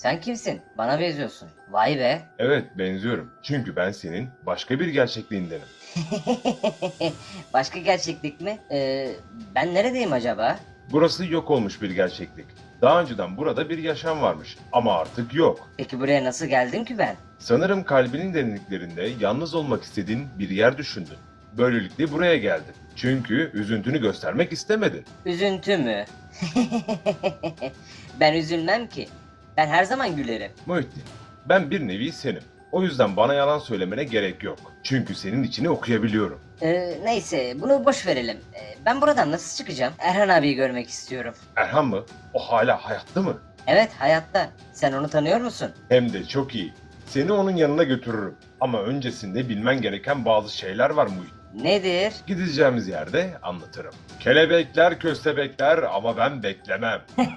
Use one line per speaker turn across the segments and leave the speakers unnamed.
Sen kimsin? Bana benziyorsun. Vay be.
Evet benziyorum. Çünkü ben senin başka bir gerçekliğindenim.
Başka gerçeklik mi? Ee, ben neredeyim acaba?
Burası yok olmuş bir gerçeklik. Daha önceden burada bir yaşam varmış ama artık yok.
Peki buraya nasıl geldim ki ben?
Sanırım kalbinin derinliklerinde yalnız olmak istediğin bir yer düşündün. Böylelikle buraya geldin. Çünkü üzüntünü göstermek istemedin.
Üzüntü mü? ben üzülmem ki. Ben her zaman gülerim.
Muhittin, ben bir nevi senim. O yüzden bana yalan söylemene gerek yok. Çünkü senin içini okuyabiliyorum.
Ee, neyse bunu boş verelim. Ee, ben buradan nasıl çıkacağım? Erhan abiyi görmek istiyorum.
Erhan mı? O hala hayatta mı?
Evet hayatta. Sen onu tanıyor musun?
Hem de çok iyi. Seni onun yanına götürürüm. Ama öncesinde bilmen gereken bazı şeyler var Muhittin.
Nedir?
Gideceğimiz yerde anlatırım. Kelebekler köstebekler ama ben beklemem.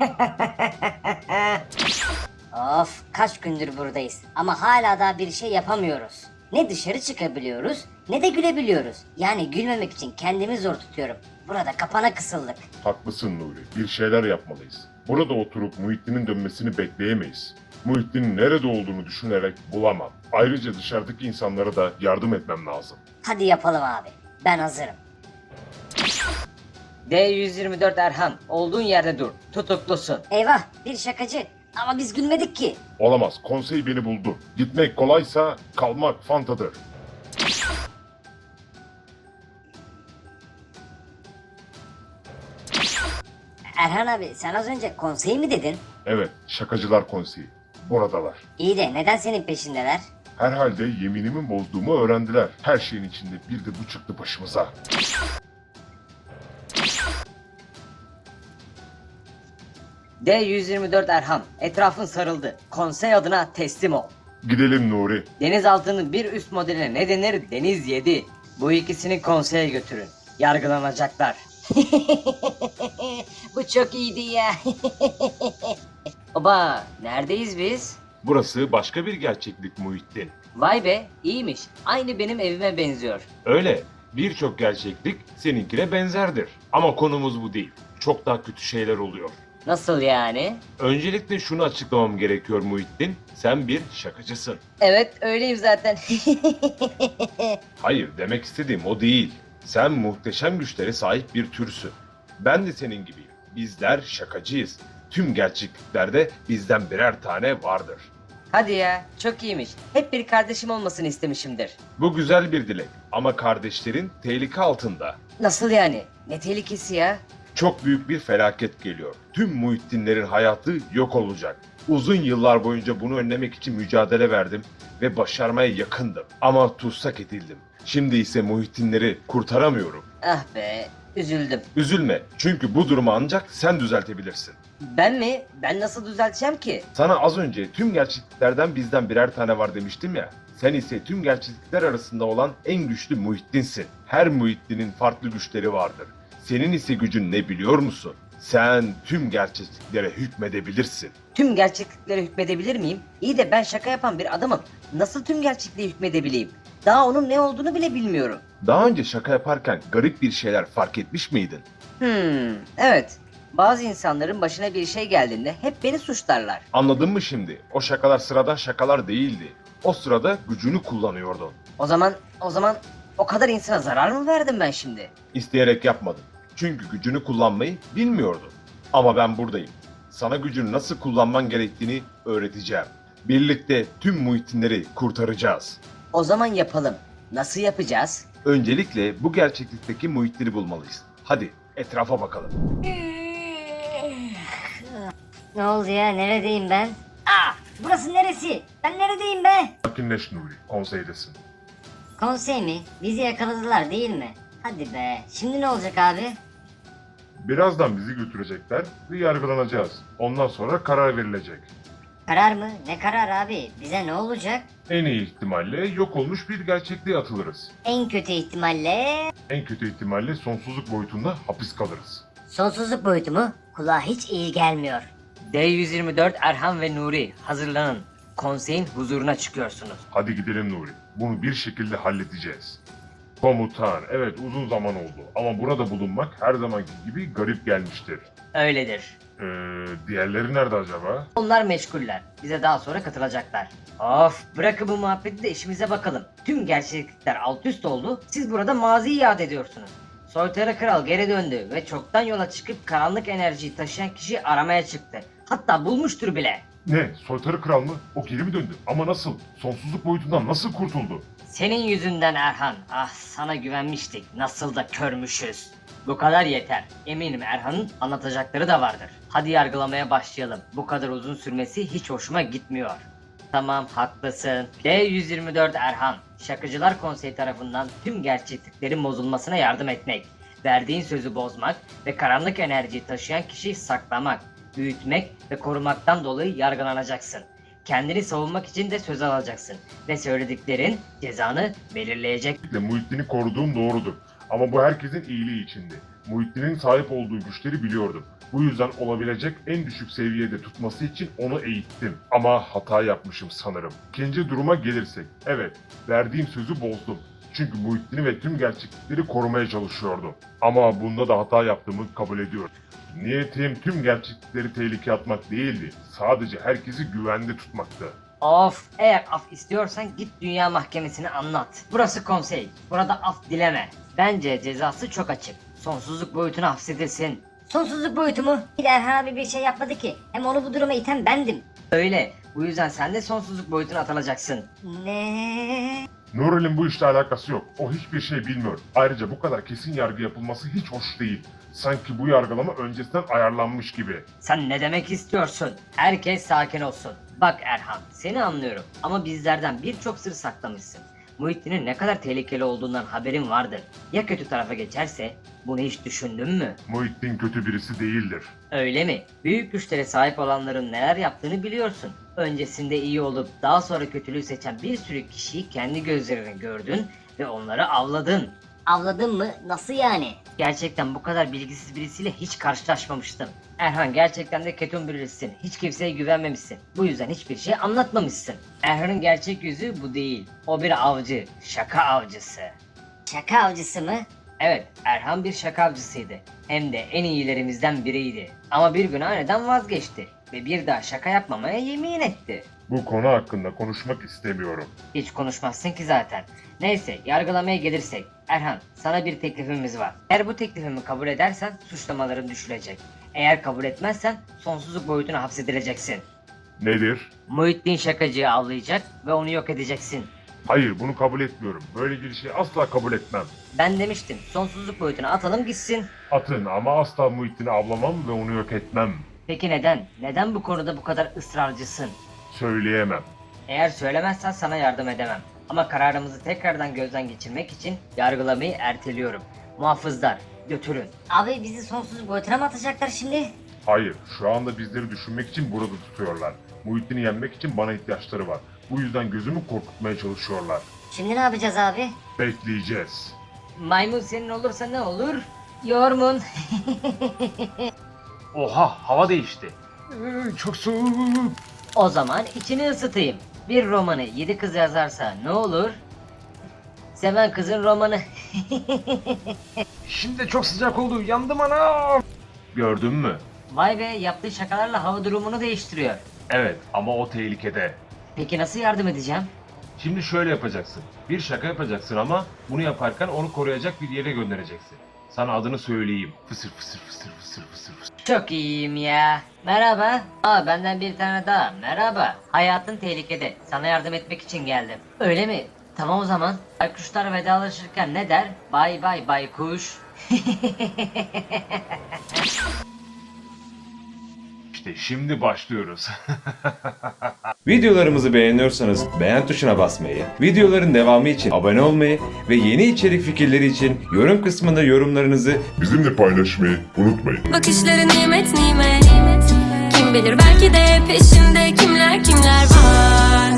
Of kaç gündür buradayız ama hala daha bir şey yapamıyoruz. Ne dışarı çıkabiliyoruz ne de gülebiliyoruz. Yani gülmemek için kendimi zor tutuyorum. Burada kapana kısıldık.
Haklısın Nuri. Bir şeyler yapmalıyız. Burada oturup Muhittin'in dönmesini bekleyemeyiz. Muhittin'in nerede olduğunu düşünerek bulamam. Ayrıca dışarıdaki insanlara da yardım etmem lazım.
Hadi yapalım abi. Ben hazırım.
D124 Erhan. Olduğun yerde dur. Tutuklusun.
Eyvah bir şakacı. Ama biz gülmedik ki.
Olamaz. Konsey beni buldu. Gitmek kolaysa kalmak fantadır.
Erhan abi sen az önce konsey mi dedin?
Evet, şakacılar konseyi. Buradalar.
İyi de neden senin peşindeler?
Herhalde yeminimi bozduğumu öğrendiler. Her şeyin içinde bir de bu çıktı başımıza.
D124 Erhan. Etrafın sarıldı. Konsey adına teslim ol.
Gidelim Nuri.
Denizaltının bir üst modeline ne denir? Deniz 7. Bu ikisini konseye götürün. Yargılanacaklar.
Bu çok iyiydi ya.
Baba, neredeyiz biz?
Burası başka bir gerçeklik Muhittin.
Vay be, iyiymiş. Aynı benim evime benziyor.
Öyle. Birçok gerçeklik seninkine benzerdir. Ama konumuz bu değil. Çok daha kötü şeyler oluyor.
Nasıl yani?
Öncelikle şunu açıklamam gerekiyor Muhittin. Sen bir şakacısın.
Evet, öyleyim zaten.
Hayır demek istediğim o değil. Sen muhteşem güçlere sahip bir türsün. Ben de senin gibiyim. Bizler şakacıyız. Tüm gerçekliklerde bizden birer tane vardır.
Hadi ya, çok iyiymiş. Hep bir kardeşim olmasını istemişimdir.
Bu güzel bir dilek ama kardeşlerin tehlike altında.
Nasıl yani? Ne tehlikesi ya?
Çok büyük bir felaket geliyor. Tüm Muhittinlerin hayatı yok olacak. Uzun yıllar boyunca bunu önlemek için mücadele verdim ve başarmaya yakındım. Ama tutsak edildim. Şimdi ise Muhittinleri kurtaramıyorum.
Ah be, üzüldüm.
Üzülme çünkü bu durumu ancak sen düzeltebilirsin.
Ben mi? Ben nasıl düzelteceğim ki?
Sana az önce tüm gerçekliklerden bizden birer tane var demiştim ya. Sen ise tüm gerçeklikler arasında olan en güçlü Muhittinsin. Her Muhittin'in farklı güçleri vardır. Senin ise gücün ne biliyor musun? Sen tüm gerçekliklere hükmedebilirsin.
Tüm gerçekliklere hükmedebilir miyim? İyi de ben şaka yapan bir adamım. Nasıl tüm gerçekliğe hükmedebileyim? Daha onun ne olduğunu bile bilmiyorum.
Daha önce şaka yaparken garip bir şeyler fark etmiş miydin?
Hmm, evet. Bazı insanların başına bir şey geldiğinde hep beni suçlarlar.
Anladın mı şimdi? O şakalar sıradan şakalar değildi. O sırada gücünü kullanıyordun.
O zaman, o zaman o kadar insana zarar mı verdim ben şimdi?
İsteyerek yapmadın. Çünkü gücünü kullanmayı bilmiyordun. Ama ben buradayım. Sana gücünü nasıl kullanman gerektiğini öğreteceğim. Birlikte tüm muhitinleri kurtaracağız.
O zaman yapalım. Nasıl yapacağız?
Öncelikle bu gerçeklikteki muhitleri bulmalıyız. Hadi etrafa bakalım.
ne oldu ya neredeyim ben? Aa burası neresi? Ben neredeyim be?
Sakinleş Nuri. Konseydesin.
Konsey mi? Bizi yakaladılar değil mi? Hadi be. Şimdi ne olacak abi?
Birazdan bizi götürecekler ve yargılanacağız. Ondan sonra karar verilecek.
Karar mı? Ne karar abi? Bize ne olacak?
En iyi ihtimalle yok olmuş bir gerçekliğe atılırız.
En kötü ihtimalle
En kötü ihtimalle sonsuzluk boyutunda hapis kalırız.
sonsuzluk boyutu mu? Kulağa hiç iyi gelmiyor.
D124 Erhan ve Nuri hazırlanın. Konseyin huzuruna çıkıyorsunuz.
Hadi gidelim Nuri. Bunu bir şekilde halledeceğiz. Komutan, evet uzun zaman oldu ama burada bulunmak her zamanki gibi garip gelmiştir.
Öyledir.
Ee, diğerleri nerede acaba?
Onlar meşguller. Bize daha sonra katılacaklar. Of bırakın bu muhabbeti de işimize bakalım. Tüm gerçeklikler alt üst oldu. Siz burada maziyi yad ediyorsunuz. Soytarı kral geri döndü ve çoktan yola çıkıp karanlık enerjiyi taşıyan kişiyi aramaya çıktı. Hatta bulmuştur bile.
Ne? Soytarı kral mı? O geri mi döndü? Ama nasıl? Sonsuzluk boyutundan nasıl kurtuldu?
Senin yüzünden Erhan. Ah sana güvenmiştik. Nasıl da körmüşüz. Bu kadar yeter. Eminim Erhan'ın anlatacakları da vardır. Hadi yargılamaya başlayalım. Bu kadar uzun sürmesi hiç hoşuma gitmiyor. Tamam haklısın. D124 Erhan. Şakıcılar Konseyi tarafından tüm gerçekliklerin bozulmasına yardım etmek. Verdiğin sözü bozmak ve karanlık enerjiyi taşıyan kişiyi saklamak, büyütmek ve korumaktan dolayı yargılanacaksın. Kendini savunmak için de söz alacaksın ve söylediklerin cezanı belirleyecek.
Muhittin'i koruduğum doğrudur. Ama bu herkesin iyiliği içindi. Muhittin'in sahip olduğu güçleri biliyordum. Bu yüzden olabilecek en düşük seviyede tutması için onu eğittim. Ama hata yapmışım sanırım. İkinci duruma gelirsek. Evet, verdiğim sözü bozdum. Çünkü Muhittin'i ve tüm gerçeklikleri korumaya çalışıyordum. Ama bunda da hata yaptığımı kabul ediyorum. Niyetim tüm gerçeklikleri tehlikeye atmak değildi. Sadece herkesi güvende tutmaktı.
Of eğer af istiyorsan git dünya mahkemesine anlat. Burası konsey. Burada af dileme. Bence cezası çok açık. Sonsuzluk boyutuna hapsedilsin.
Sonsuzluk boyutu mu? Bir de Erhan abi bir şey yapmadı ki. Hem onu bu duruma iten bendim.
Öyle. Bu yüzden sen de sonsuzluk boyutuna atılacaksın.
Ne?
Nurel'in bu işle alakası yok. O hiçbir şey bilmiyor. Ayrıca bu kadar kesin yargı yapılması hiç hoş değil. Sanki bu yargılama öncesinden ayarlanmış gibi.
Sen ne demek istiyorsun? Herkes sakin olsun. Bak Erhan, seni anlıyorum ama bizlerden birçok sır saklamışsın. Muhittin'in ne kadar tehlikeli olduğundan haberin vardır. Ya kötü tarafa geçerse? Bunu hiç düşündün mü?
Muhittin kötü birisi değildir.
Öyle mi? Büyük güçlere sahip olanların neler yaptığını biliyorsun. Öncesinde iyi olup daha sonra kötülüğü seçen bir sürü kişiyi kendi gözlerine gördün ve onları avladın.
Avladın mı? Nasıl yani?
Gerçekten bu kadar bilgisiz birisiyle hiç karşılaşmamıştım. Erhan gerçekten de ketum birisin. Hiç kimseye güvenmemişsin. Bu yüzden hiçbir şey anlatmamışsın. Erhan'ın gerçek yüzü bu değil. O bir avcı. Şaka avcısı.
Şaka avcısı mı?
Evet, Erhan bir şaka avcısıydı. Hem de en iyilerimizden biriydi. Ama bir gün aniden vazgeçti. Ve bir daha şaka yapmamaya yemin etti.
Bu konu hakkında konuşmak istemiyorum.
Hiç konuşmazsın ki zaten. Neyse yargılamaya gelirsek. Erhan sana bir teklifimiz var. Eğer bu teklifimi kabul edersen suçlamaların düşülecek. Eğer kabul etmezsen sonsuzluk boyutuna hapsedileceksin.
Nedir?
Muhittin şakacıyı avlayacak ve onu yok edeceksin.
Hayır bunu kabul etmiyorum. Böyle bir şey asla kabul etmem.
Ben demiştim sonsuzluk boyutuna atalım gitsin.
Atın ama asla Muhittin'i avlamam ve onu yok etmem.
Peki neden? Neden bu konuda bu kadar ısrarcısın?
Söyleyemem.
Eğer söylemezsen sana yardım edemem. Ama kararımızı tekrardan gözden geçirmek için yargılamayı erteliyorum. Muhafızlar götürün.
Abi bizi sonsuzluk boyutuna mı atacaklar şimdi?
Hayır şu anda bizleri düşünmek için burada tutuyorlar. Muhittin'i yenmek için bana ihtiyaçları var. Bu yüzden gözümü korkutmaya çalışıyorlar.
Şimdi ne yapacağız abi?
Bekleyeceğiz.
Maymun senin olursa ne olur? Yormun.
Oha hava değişti. çok soğuk.
o zaman içini ısıtayım. Bir romanı yedi kız yazarsa ne olur? Seven kızın romanı.
Şimdi çok sıcak oldu yandım anam. Gördün mü?
Vay be yaptığı şakalarla hava durumunu değiştiriyor.
Evet ama o tehlikede.
Peki nasıl yardım edeceğim?
Şimdi şöyle yapacaksın. Bir şaka yapacaksın ama bunu yaparken onu koruyacak bir yere göndereceksin. Sana adını söyleyeyim. Fısır fısır fısır fısır fısır fısır.
Çok iyiyim ya. Merhaba. Aa benden bir tane daha. Merhaba. Hayatın tehlikede. Sana yardım etmek için geldim. Öyle mi? Tamam o zaman. Baykuşlar vedalaşırken ne der? Bay bay baykuş.
İşte şimdi başlıyoruz.
Videolarımızı beğeniyorsanız beğen tuşuna basmayı, videoların devamı için abone olmayı ve yeni içerik fikirleri için yorum kısmında yorumlarınızı
Bizimle paylaşmayı unutmayın.
Bakışları nimet nimet Kim bilir belki de peşinde kimler kimler var